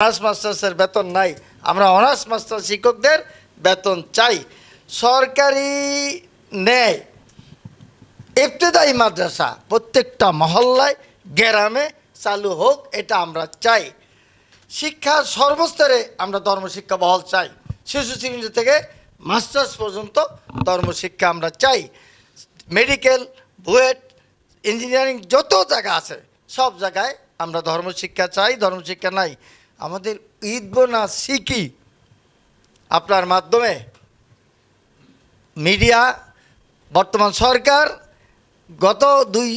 Honours মাস্টার্সের বেতন নাই। আমরা অনার্স মাস্টার শিক্ষকদের বেতন চাই। সরকারি ন্যায় ইবতেদায়ী মাদ্রাসা প্রত্যেকটা মহল্লায়, গ্রামে চালু হোক, এটা আমরা চাই। শিক্ষার সর্বস্তরে আমরা ধর্মশিক্ষা বহল চাই। শিশু শ্রেণি থেকে মাস্টার্স পর্যন্ত ধর্মশিক্ষা আমরা চাই। মেডিকেল, বুয়েট, ইঞ্জিনিয়ারিং, যত জায়গা আছে, সব জায়গায় আমরা ধর্মশিক্ষা চাই, ধর্মশিক্ষা নাই। আমাদের ঈদ বোনা শিখি আপনার মাধ্যমে মিডিয়া, বর্তমান সরকার, গত দুই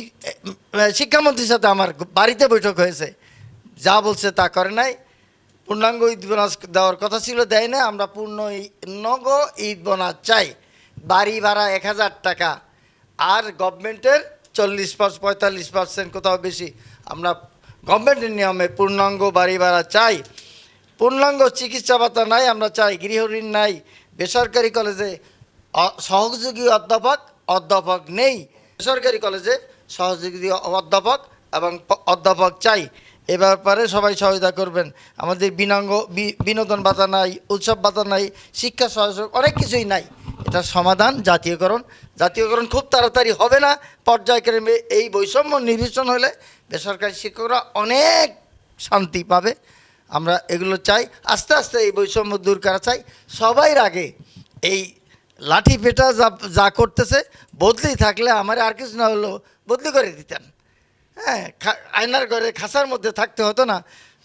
শিক্ষামন্ত্রীর সাথে আমার বাড়িতে বৈঠক হয়েছে। যা বলছে তা করে নাই। পূর্ণাঙ্গ ঈদ বোনাস দেওয়ার কথা ছিল, দেয় না আমরা পূর্ণ নগ ঈদ বোনাস চাই। বাড়ি ভাড়া এক হাজার টাকা। আর গভর্নমেন্টের চল্লিশ পাঁচ, পঁয়তাল্লিশ পার্সেন্ট কোথাও বেশি। আমরা গভর্নমেন্টের নিয়মে পূর্ণাঙ্গ বাড়ি ভাড়া চাই। পূর্ণাঙ্গ চিকিৎসা ভাতা নাই, আমরা চাই গৃহঋণ নাই। বেসরকারি কলেজে সহযোগী অধ্যাপক অধ্যাপক নেই। বেসরকারি কলেজে সহযোগী অধ্যাপক এবং অধ্যাপক চাই। এ ব্যাপারে সবাই সহায়তা করবেন। আমাদের বিনাঙ্গ বিনোদন ভাতা নাই, উৎসব ভাতা নাই, শিক্ষা সহযোগ, অনেক কিছুই নাই। এটা সমাধান, জাতীয়করণ। জাতীয়করণ খুব তাড়াতাড়ি হবে না। পর্যায়ক্রমে এই বৈষম্য নিরসন হলে বেসরকারি শিক্ষকরা অনেক শান্তি পাবে। আমরা এগুলো চাই। আস্তে আস্তে এই বৈষম্য দূর করা চাই। সবাই আগে এই লাঠি পেটা যা যা করতেছে, বদলি থাকলে আমার আর কিছু না হলেও বদলি করে দিতেন। হ্যাঁ আয়নার ঘরে খাসার মধ্যে থাকতে হতো না।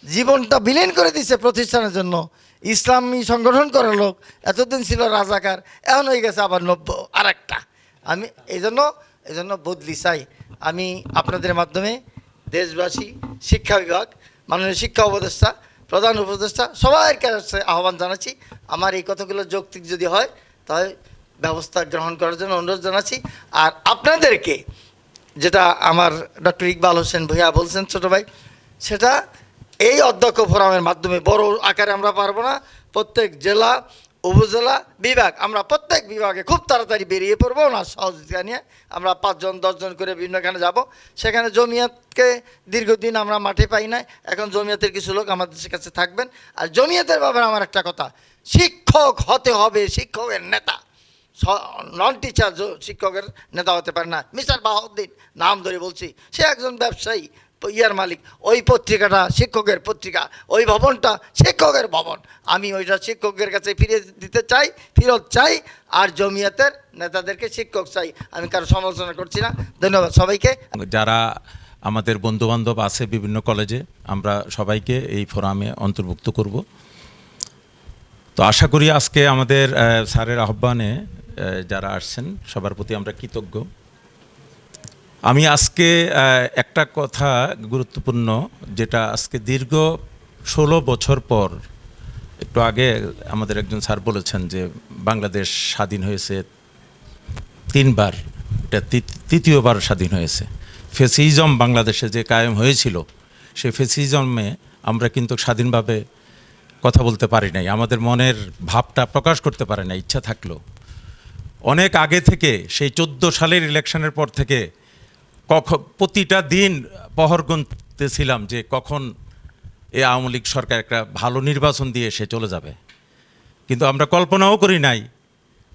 জীবনটা বিলীন করে দিছে প্রতিষ্ঠানের জন্য। ইসলামী সংগঠন করার লোক, এতদিন ছিল রাজাকার, এখন হয়ে গেছে আবার নব্য আর একটা আমি এই জন্য এই জন্য বদলি চাই। আমি আপনাদের মাধ্যমে দেশবাসী, শিক্ষা বিভাগ, মাননীয় শিক্ষা উপদেষ্টা, প্রধান উপদেষ্টা সবার কাছে আহ্বান জানাচ্ছি। আমার এই কথাগুলো যৌক্তিক যদি হয়, তাহলে ব্যবস্থা গ্রহণ করার জন্য অনুরোধ জানাচ্ছি। আর আপনাদেরকে যেটা আমার ডক্টর ইকবাল হোসেন ভূঁইয়া বলছেন ছোটো ভাই, সেটা এই অধ্যক্ষ ফোরামের মাধ্যমে বড় আকারে আমরা পারব না। প্রত্যেক জেলা উপজেলা বিভাগ। আমরা প্রত্যেক বিভাগে খুব তাড়াতাড়ি বেরিয়ে পড়ব না সহযোগিতা নিয়ে। আমরা পাঁচজন, দশজন করে বিভিন্নখানে যাব। সেখানে জমিয়াতকে দীর্ঘদিন আমরা মাঠে পাই না এখন জমিয়াতের কিছু লোক আমাদের কাছে থাকবেন। আর জমিয়াতের ব্যাপারে আমার একটা কথা, শিক্ষক হতে হবে শিক্ষকের নেতা। নন টিচার শিক্ষকের নেতা হতে পারে না। মিস্টার বাহাউদ্দিন, নাম ধরে বলছি, সে একজন ব্যবসায়ী। ইয়ার মালিক, ওই পত্রিকাটা শিক্ষকের পত্রিকা, ওই ভবনটা শিক্ষকের ভবন। আমি ওইটা শিক্ষকের কাছে ফিরে দিতে চাই, ফেরত চাই, আর জমিয়াতের নেতাদেরকে শিক্ষক চাই। আমি কারও সমালোচনা করছি না। ধন্যবাদ সবাইকে। যারা আমাদের বন্ধুবান্ধব আছে বিভিন্ন কলেজে, আমরা সবাইকে এই ফোরামে অন্তর্ভুক্ত করব। তো আশা করি আজকে আমাদের স্যারের আহ্বানে যারা আসছেন, সবার প্রতি আমরা কৃতজ্ঞ। আমি আজকে একটা কথা গুরুত্বপূর্ণ যেটা আজকে দীর্ঘ ষোলো বছর পর, একটু আগে আমাদের একজন স্যার বলেছেন যে বাংলাদেশ স্বাধীন হয়েছে তিনবার, এটা তৃতীয়বার স্বাধীন হয়েছে। ফেসিজম বাংলাদেশে যে কায়েম হয়েছিল সেই ফেসিজমে আমরা কিন্তু স্বাধীনভাবে কথা বলতে পারি নাই। আমাদের মনের ভাবটা প্রকাশ করতে পারে না ইচ্ছা থাকলেও অনেক আগে থেকে, সেই চোদ্দ সালের ইলেকশনের পর থেকে কখন প্রতিটা দিন পহর গুনতেছিলাম যে কখন এই আওয়ামী লীগ সরকার একটা ভালো নির্বাচন দিয়ে সে চলে যাবে। কিন্তু আমরা কল্পনাও করি নাই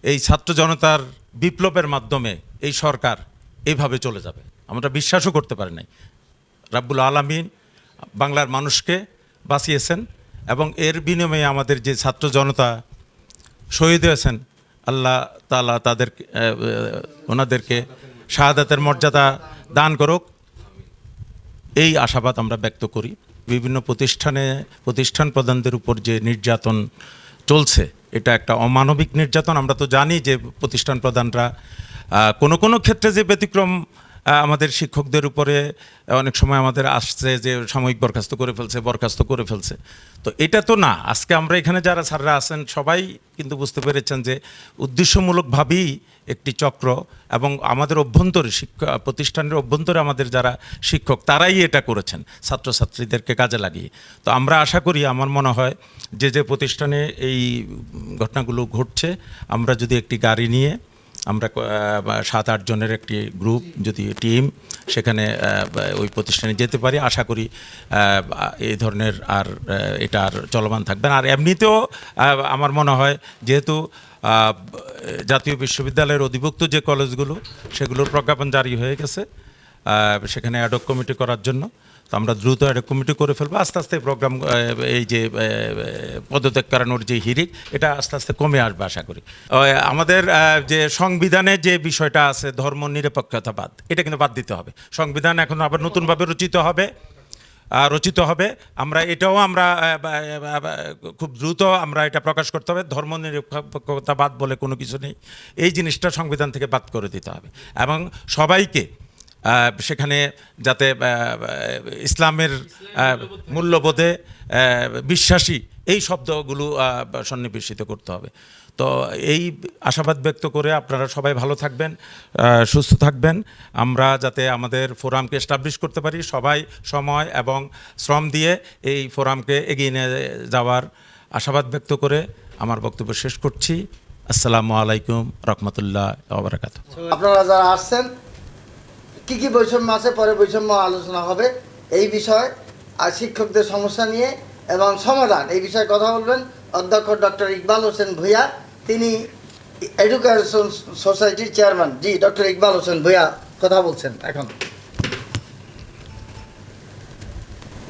এই ছাত্র জনতার বিপ্লবের মাধ্যমে এই সরকার এইভাবে চলে যাবে। আমরা বিশ্বাসও করতে পারি নাই। রাব্বুল আলামিন বাংলার মানুষকে বাঁচিয়েছেন এবং এর বিনিময়ে আমাদের যে ছাত্র জনতা শহীদ হয়েছেন, আল্লাহ তালা তাদের ওনাদেরকে শাহাদাতের মর্যাদা দান করুক। এই আশাবাদ আমরা ব্যক্ত করি। বিভিন্ন প্রতিষ্ঠানে, প্রতিষ্ঠান প্রধানদের উপর যে নির্যাতন চলছে, এটা একটা অমানবিক নির্যাতন। আমরা তো জানি যে প্রতিষ্ঠান প্রধানরা কোনো কোনো ক্ষেত্রে যে ব্যতিক্রম আমাদের শিক্ষকদের উপরে অনেক সময় আমাদের আসছে যে সাময়িক বরখাস্ত করে ফেলছে, বরখাস্ত করে ফেলছে। তো এটা তো না, আজকে আমরা এখানে যারা স্যাররা আছেন সবাই কিন্তু বুঝতে পেরেছেন যে উদ্দেশ্যমূলকভাবেই একটি চক্র এবং আমাদের অভ্যন্তরে শিক্ষা প্রতিষ্ঠানের অভ্যন্তরে আমাদের যারা শিক্ষক তারাই এটা করেছেন, ছাত্রছাত্রীদেরকে কাজে লাগিয়ে। তো আমরা আশা করি, আমার মনে হয় যে যে প্রতিষ্ঠানে এই ঘটনাগুলো ঘটছে, আমরা যদি একটি গাড়ি নিয়ে আমরা সাত, আট জনের একটি গ্রুপ, যদি টিম, সেখানে ওই প্রতিষ্ঠানে যেতে পারি। আশা করি এই ধরনের আর এটা আর চলমান থাকবে আর এমনিতেও আমার মনে হয়, যেহেতু জাতীয় বিশ্ববিদ্যালয়ের অধিভুক্ত যে কলেজগুলো, সেগুলোর প্রজ্ঞাপন জারি হয়ে গেছে সেখানে অ্যাডক কমিটি করার জন্য। তো আমরা দ্রুত একটা কমিটি করে ফেলব। আস্তে আস্তে প্রোগ্রাম এই যে পদত্যাগ করানোর যে হিরিক এটা আস্তে আস্তে কমে আসবে আশা করি। আমাদের যে সংবিধানে যে বিষয়টা আছে, ধর্ম নিরপেক্ষতাবাদ এটা কিন্তু বাদ দিতে হবে। সংবিধান এখন আবার নতুনভাবে রচিত হবে রচিত হবে। আমরা এটাও আমরা খুব দ্রুত আমরা এটা প্রকাশ করতে হবে। ধর্ম নিরপেক্ষতাবাদ বলে কোনো কিছু নেই। এই জিনিসটা সংবিধান থেকে বাদ করে দিতে হবে। এবং সবাইকে সেখানে যাতে ইসলামের মূল্যবোধে বিশ্বাসী এই শব্দগুলো সন্নিবেশিত করতে হবে। তো এই আশাবাদ ব্যক্ত করে আপনারা সবাই ভালো থাকবেন সুস্থ থাকবেন। আমরা যাতে আমাদের ফোরামকে এস্টাবলিশ করতে পারি, সবাই সময় এবং শ্রম দিয়ে এই ফোরামকে এগিয়ে নিয়ে যাওয়ার আশাবাদ ব্যক্ত করে আমার বক্তব্য শেষ করছি। আসসালামু আলাইকুম রহমতুল্লাহ আপনারা যারা আসছেন কি কি বৈষম্য আছে পরে বৈষম্য আলোচনা হবে। এই বিষয় আর শিক্ষকদের সমস্যা নিয়ে এবং সমাধান। এই বিষয়ে কথা বলবেন অধ্যক্ষ ডক্টর ইকবাল হোসেন ভূঁইয়া। তিনি এডুকেশন সোসাইটির চেয়ারম্যান জি ডক্টর ইকবাল হোসেন ভূঁইয়া কথা বলছেন এখন।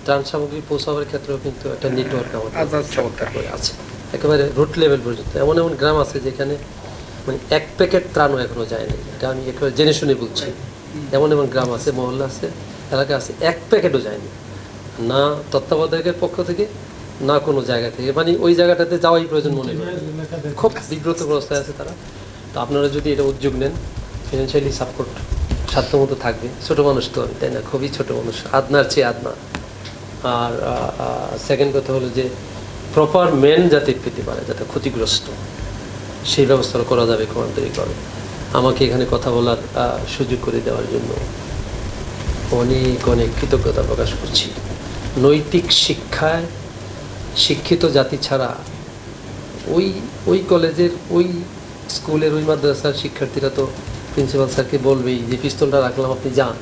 ত্রাণ সামগ্রী পৌঁছাবার ক্ষেত্রেও কিন্তু একটা নেটওয়ার্ক আমাদের আচ্ছা, চমৎকার। করে আছে। একেবারে রুট লেভেল পর্যন্ত। এমন এমন গ্রাম আছে যেখানে মানে এক প্যাকেট ত্রাণও এখনও যায়নি এটা আমি একেবারে জেনে শুনে বলছি। এমন এমন গ্রাম আছে, মহল্লা আছে, এলাকা আছে, এক প্যাকেটও যায়নি। না তত্ত্বাবধায়কের পক্ষ থেকে, না কোনো জায়গা থেকে। মানে ওই জায়গাটাতে যাওয়াই প্রয়োজন মনে করে। খুব বিব্রত অবস্থায় আছে তারা। তো আপনারা যদি এটা উদ্যোগ নেন, ফিনান্সিয়ালি সাপোর্ট, সাধ্যমতো থাকবে। ছোটো মানুষ তো আমি তাই না? খুবই ছোট মানুষ, আদনার চেয়ে আদনা। আর সেকেন্ড কথা হলো যে প্রপার মেন যাতে পেতে পারে, যাতে ক্ষতিগ্রস্ত, সেই ব্যবস্থাটা করা যাবে করে আমাকে এখানে কথা বলার সুযোগ করে দেওয়ার জন্য অনেক অনেক কৃতজ্ঞতা প্রকাশ করছি। নৈতিক শিক্ষায় শিক্ষিত জাতি ছাড়া ওই ওই কলেজের, ওই স্কুলের, ওই মাদ্রাসার শিক্ষার্থীরা তো প্রিন্সিপাল স্যারকে বলবেই যে, পিস্তলটা রাখলাম, আপনি যান।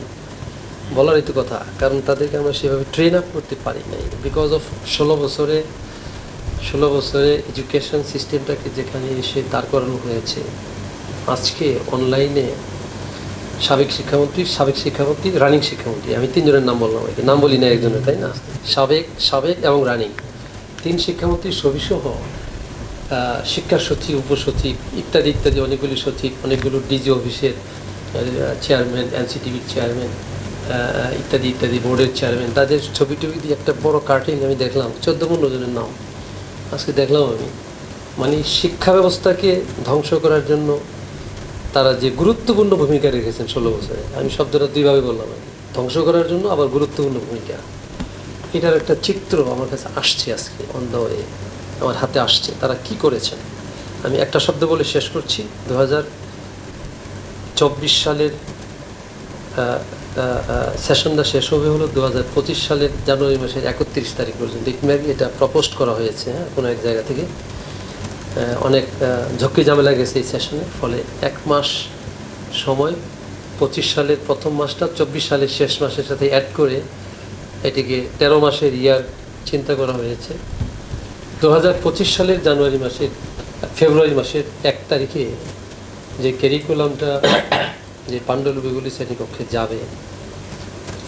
বলারই তো কথা, কারণ তাদেরকে আমরা সেভাবে ট্রেন আপ করতে পারি নাই। বিকজ অফ ষোলো বছরে ষোলো বছরে এডুকেশন সিস্টেমটাকে যেখানে এসে দাঁড় করানো হয়েছে আজকে অনলাইনে সাবেক শিক্ষামন্ত্রী সাবেক শিক্ষামন্ত্রী রানিং শিক্ষামন্ত্রী। আমি তিনজনের নাম বললাম আর নাম বলি না একজনের তাই না? সাবেক সাবেক এবং রানিং তিন শিক্ষামন্ত্রী সবিসহ আহ, শিক্ষা সচিব উপসচিব ইত্যাদি ইত্যাদি অনেকগুলি সচিব অনেকগুলো ডিজি অফিসের চেয়ারম্যান এনসিটিভির চেয়ারম্যান ইত্যাদি ইত্যাদি বোর্ডের চেয়ারম্যান তাদের ছবি টবি দিয়ে একটা বড় কার্টিং আমি দেখলাম। চোদ্দ পনেরো জনের নাম। আজকে দেখলাম আমি। মানে শিক্ষা ব্যবস্থাকে ধ্বংস করার জন্য তারা যে গুরুত্বপূর্ণ ভূমিকা রেখেছেন ষোলো বছরে, আমি শব্দটা দুইভাবে বললাম ধ্বংস করার জন্য আবার গুরুত্বপূর্ণ ভূমিকা। এটার একটা চিত্র আমার কাছে আসছে আজকে অন দ্য ওয়ে আমার হাতে আসছে। তারা কি করেছেন? আমি একটা শব্দ বলে শেষ করছি। দু হাজার চব্বিশ সালের সেশনটা শেষ হবে হলো দু হাজার পঁচিশ সালের জানুয়ারি মাসের একত্রিশ তারিখ পর্যন্ত। ইটম্যাগি এটা প্রপোস্ট করা হয়েছে হ্যাঁ কোনো এক জায়গা থেকে। অনেক ঝক্কি ঝামেলা গেছে এই সেশনে ফলে এক মাস সময়, পঁচিশ সালের প্রথম মাসটা, চব্বিশ সালের শেষ মাসের সাথে অ্যাড করে এটিকে তেরো মাসের ইয়ার চিন্তা করা হয়েছে। দু হাজার পঁচিশ সালের জানুয়ারি মাসের, ফেব্রুয়ারি মাসের এক তারিখে যে ক্যারিকুলামটা যে পাণ্ডুলিপিগুলি শ্রেণীকক্ষে যাবে,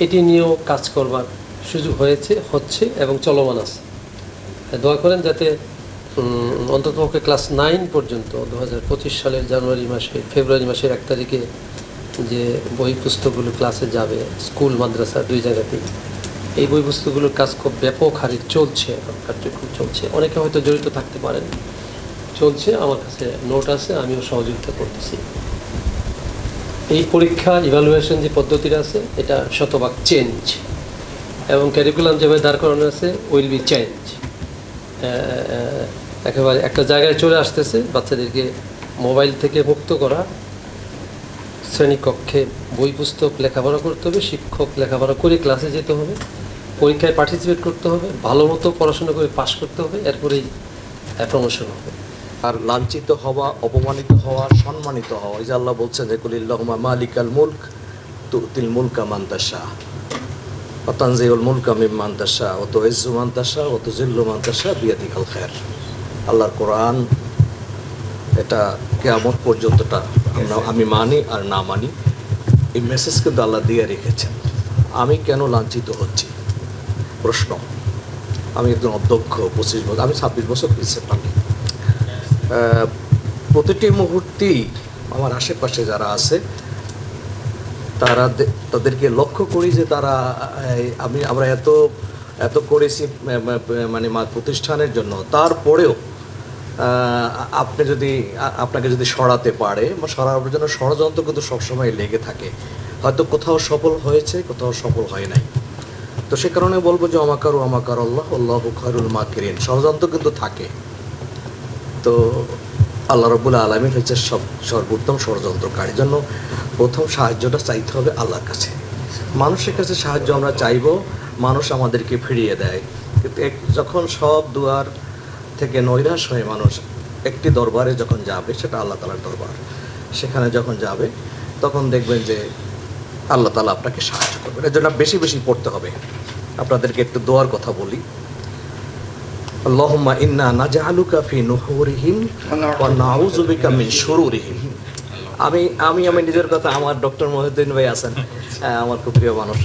এটি নিয়েও কাজ করবার সুযোগ হয়েছে, হচ্ছে এবং চলমান আছে। দোয়া করেন যাতে অন্ততপক্ষে ক্লাস নাইন পর্যন্ত, দু হাজার পঁচিশ সালের জানুয়ারি মাসে, ফেব্রুয়ারি মাসের এক তারিখে যে বই পুস্তকগুলো ক্লাসে যাবে, স্কুল, মাদ্রাসা, দুই জায়গাতেই। এই বই পুস্তকগুলোর কাজ খুব ব্যাপক হারে চলছে কার্যক্রম চলছে। অনেকে হয়তো জড়িত থাকতে পারেন। চলছে, আমার কাছে নোট আছে, আমিও সহযোগিতা করতেছি। এই পরীক্ষা ইভ্যালুয়েশন যে পদ্ধতিটা আছে, এটা শতভাগ চেঞ্জ এবং ক্যারিকুলাম যেভাবে দাঁড় করানো আছে উইল বি চেঞ্জ একেবারে একটা জায়গায় চলে আসতেছে, বাচ্চাদেরকে মোবাইল থেকে মুক্ত করা। শ্রেণীকক্ষে বই পুস্তক লেখাপড়া করতে হবে, শিক্ষক লেখাপড়া করে ক্লাসে যেতে হবে, পরীক্ষায় পার্টিসিপেট করতে হবে, ভালো মতো পড়াশোনা করে পাশ করতে হবে, এরপরেই প্রমোশন হবে। আর লাঞ্ছিত হওয়া, অপমানিত হওয়া, সম্মানিত হওয়া, এই যে আল্লাহ বলছেন যে কুলিল্লাহুমা মালিকাল মুলক তুতিল মুলকা মান্তাসা অতানজিউল মুলকা মিম মান্তাসা অত ইজ্জু মান্তাসা অত জিল্লু মান্তাসা বিয়াদিকাল খের আল্লাহর কোরআন, এটা কেয়ামত পর্যন্তটা আমি মানি আর না মানি, এই মেসেজ কিন্তু আল্লাহ দিয়ে রেখেছেন। আমি কেন লাঞ্ছিত হচ্ছি? প্রশ্ন। আমি একজন অধ্যক্ষ, পঁচিশ বছর, আমি ছাব্বিশ বছর প্রিন্সিপাল। প্রতিটি মুহূর্তেই আমার আশেপাশে যারা আছে, তারা তাদেরকে লক্ষ্য করি যে তারা আমি, আমরা এত এত করেছি মানে প্রতিষ্ঠানের জন্য। তারপরেও আপনি যদি আপনাকে যদি সরাতে পারে, বা সরানোর জন্য ষড়যন্ত্র কিন্তু সবসময় লেগে থাকে। হয়তো কোথাও সফল হয়েছে, কোথাও সফল হয় নাই। তো সে কারণে বলব যে অমাকার অমাকার আল্লাহ আল্লাহ খয়রুল মাকিরিন। ষড়যন্ত্র কিন্তু থাকে। তো আল্লাহ রবুল্লা আলমীর হচ্ছে সব, সর্বোত্তম ষড়যন্ত্রকারীর জন্য প্রথম সাহায্যটা চাইতে হবে আল্লাহর কাছে। মানুষের কাছে সাহায্য আমরা চাইব, মানুষ আমাদেরকে ফিরিয়ে দেয়। কিন্তু যখন সব দুয়ার থেকে নৈরাশ হয়ে মানুষ একটি দরবারে যখন যাবে সেটা আল্লাহ তালার দরবার। সেখানে যখন যাবে তখন দেখবেন যে আল্লাহ তালা আপনাকে সাহায্য করবেন। এর জন্য বেশি বেশি পড়তে হবে। আপনাদেরকে একটু দোয়ার কথা বলি। আল্লাহুম্মা ইন্না নাজআলুকা ফি নুহুরিহিম ওয়া নাউযু মিন শুরুরিহিম। আমি আমি আমার নিজের কথা আমার ডক্টর মহিউদ্দিন ভাই আছেন। হ্যাঁ, আমার খুব প্রিয় মানুষ।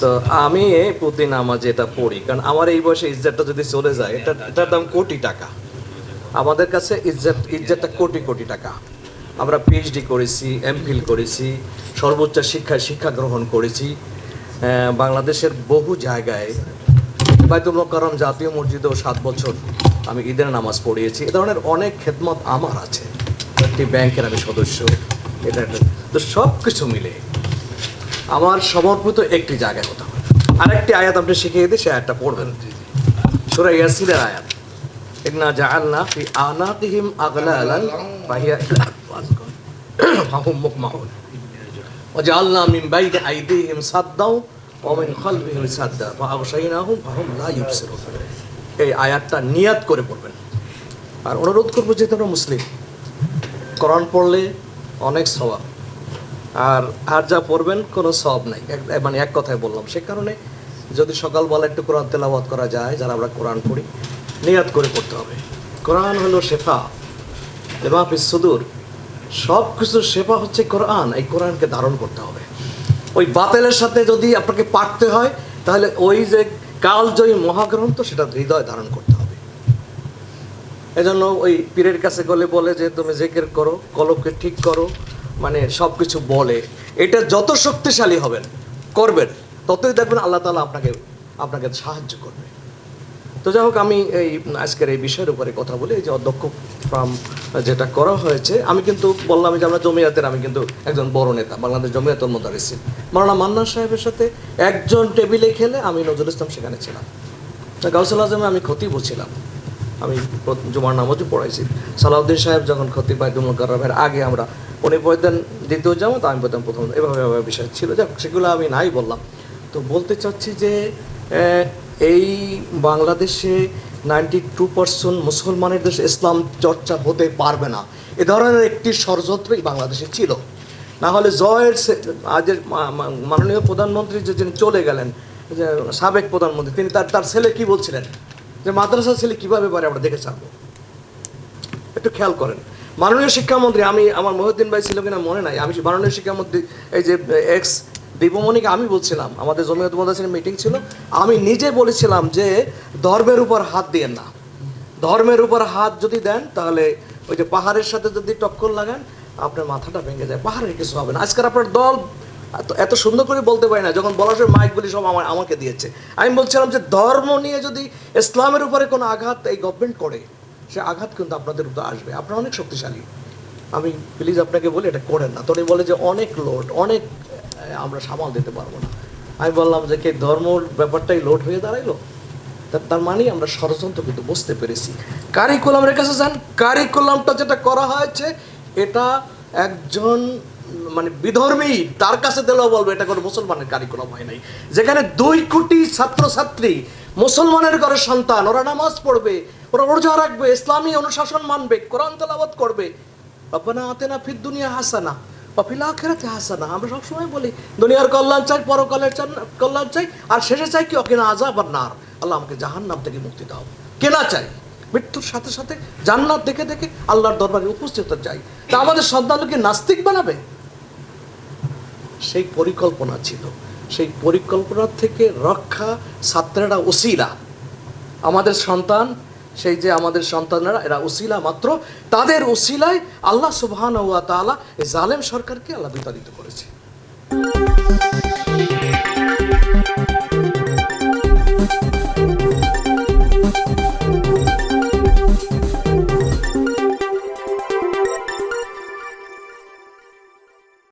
তো আমি প্রতি নামাজ এটা পড়ি। কারণ আমার এই বয়সে ইজ্জতটা যদি চলে যায় এটা এটার দাম কোটি টাকা। আমাদের কাছে ইজ্জত ইজ্জতটা কোটি কোটি টাকা। আমরা পিএইচডি করেছি এমফিল করেছি, সর্বোচ্চ শিক্ষায় শিক্ষা গ্রহণ করেছি। বাংলাদেশের বহু জায়গায় বাইতুল মোকাররম জাতীয় মসজিদেও সাত বছর আমি ঈদের নামাজ পড়িয়েছি। এ ধরনের অনেক খেদমত আমার আছে। একটি ব্যাংকের আমি সদস্য, এটা তো সব কিছু মিলে আমার সমর্পিত একটি জায়গায় কথা আরেকটি আয়াত আপনি শিখিয়ে দিয়ে সে আয়াতটা পড়বেন। সুরা ইয়াসিনের আয়াত। ইন্না জাআলনা ফি আনাতিহিম আগলালান ফাহিয়া ইলা ফাহুম মুকমাউন ওয়া জাআলনা মিন বাইনি আইদিহিম সাদ্দাও ওয়া মিন খালফিহিম সাদ্দা। ফাআগশাইনাহুম ফাহুম লা ইউবসিরুন। এই আয়াতটা নিয়াত করে পড়বেন। আর অনুরোধ করব যে তোমরা মুসলিম। কোরআন পড়লে অনেক সওয়াব। আর আর যা পড়বেন কোনো সব নাই। মানে এক কথায় বললাম, সে কারণে যদি সকালবেলা একটু কোরআন তেলাবাদ করা যায়, যারা আমরা কোরআন পড়ি, নিয়াত করে পড়তে হবে। কোরআন হলো শেফা লেমাফিস সুদূর সব কিছুর সেবা হচ্ছে কোরআন, এই কোরআনকে ধারণ করতে হবে। ওই বাতেলের সাথে যদি আপনাকে পারতে হয়, তাহলে ওই যে কালজয়ী মহাগ্রন্থ, সেটা হৃদয় ধারণ করতে হবে। এজন্য ওই পীরের কাছে গেলে বলে যে, তুমি জেকের করো, কলবকে ঠিক করো মানে সব কিছু বলে, এটা যত শক্তিশালী হবেন, করবেন, ততই দেখবেন আল্লাহ তালা আপনাকে আপনাকে সাহায্য করবে। তো যাই হোক, আমি এই, আজকের এই বিষয়ের উপরে কথা বলি যে অধ্যক্ষ ফার্ম যেটা করা হয়েছে, আমি কিন্তু বললাম যে আমরা জমিয়াতের, আমি কিন্তু একজন বড় নেতা, বাংলাদেশ জমিয়াতুল মোদারিসিন। মারানা মান্নান সাহেবের সাথে একজন টেবিলে খেলে আমি নজরুল ইসলাম সেখানে ছিলাম। গাউসুল আজমে আমি খতিব ছিলাম। আমি জুমার নামাজও পড়াইছি। সালাউদ্দিন সাহেব যখন খতিব বাইদুল মোকাররমের আগে আমরা উনি পড়তেন দ্বিতীয় জামাত, আমি পড়তাম প্রথম এভাবে এভাবে বিষয় ছিল। যাক, সেগুলো আমি নাই বললাম। তো বলতে চাচ্ছি যে এই বাংলাদেশে নাইনটি টু পার্সেন্ট মুসলমানের দেশে ইসলাম চর্চা হতে পারবে না। এ ধরনের একটি ষড়যন্ত্রই বাংলাদেশে ছিল। না হলে জয়ের আজের মাননীয় প্রধানমন্ত্রী যে, যিনি চলে গেলেন, যে, সাবেক প্রধানমন্ত্রী, তিনি তার তার ছেলে কি বলছিলেন? যে মাদ্রাসা ছেলে কীভাবে পারে আমরা দেখে ছাড়বো? একটু খেয়াল করেন। মাননীয় শিক্ষামন্ত্রী, আমি আমার মহিউদ্দিন ভাই ছিল কিনা মনে নাই, আমি মাননীয় শিক্ষামন্ত্রী, এই যে, এক্স দীপমণিকে আমি বলছিলাম, আমাদের জমিয়ত মদাসের মিটিং ছিল, আমি নিজে বলেছিলাম যে ধর্মের উপর হাত দিয়েন না। ধর্মের উপর হাত যদি দেন, তাহলে ওই যে পাহাড়ের সাথে যদি টক্কর লাগান, আপনার মাথাটা ভেঙে যায়, পাহাড়ের কিছু হবে না। আজকাল আপনার দল এত সুন্দর করে বলতে পারি না, যখন বলার সময় মাইকগুলি সব আমার, আমাকে দিয়েছে। আমি বলছিলাম যে ধর্ম নিয়ে যদি ইসলামের উপরে কোনো আঘাত এই গভর্নমেন্ট করে সে আঘাত কিন্তু আপনাদের উপর আসবে। আপনারা অনেক শক্তিশালী। আমি প্লিজ আপনাকে বলি, এটা করেন না। তো বলে যে অনেক লোড অনেক আমরা সামাল দিতে পারব না। আমি বললাম যে কে ধর্মর ব্যাপারটাই লোড হয়ে দাঁড়াইলো। তার মানে আমরা ষড়যন্ত্র কিন্তু বুঝতে পেরেছি। কারিকুলামের কাছে যান। কারিকুলামটা যেটা করা হয়েছে, এটা একজন মানে বিধর্মী তার কাছে দিলেও বলবে, এটা কোনো মুসলমানের কারিকুলাম হয় নাই। যেখানে দুই কোটি ছাত্রছাত্রী, মুসলমানের ঘরে সন্তান, ওরা নামাজ পড়বে। ওরা রোজা রাখবে, ইসলামী অনুশাসন মানবে, কোরআন তেলাওয়াত করবে। রব্বানা আতেনা ফিদ দুনিয়া হাসানা আখেরাতে হাসানা। আমরা সবসময় বলি, দুনিয়ার কল্যাণ চাই কল্যাণ চাই, আর শেষে চাই কি? আজাব আর নার। আল্লাহ আমাকে থেকে মুক্তি দাও। কেনা চাই। মৃত্যুর সাথে সাথে জান্নাত দেখে দেখে আল্লাহর দরবারে উপস্থিত চাই। তা আমাদের সন্তানকে নাস্তিক বানাবে? সেই পরিকল্পনা ছিল। সেই পরিকল্পনা থেকে রক্ষা ছাত্রেরা ওসিরা। আমাদের সন্তান সেই যে আমাদের সন্তানেরা, এরা উসিলা মাত্র। তাদের উসিলায় আল্লাহ সুবহান ওয়া তাআলা এই জালেম সরকারকে আল্লাহ বিতাড়িত করেছে।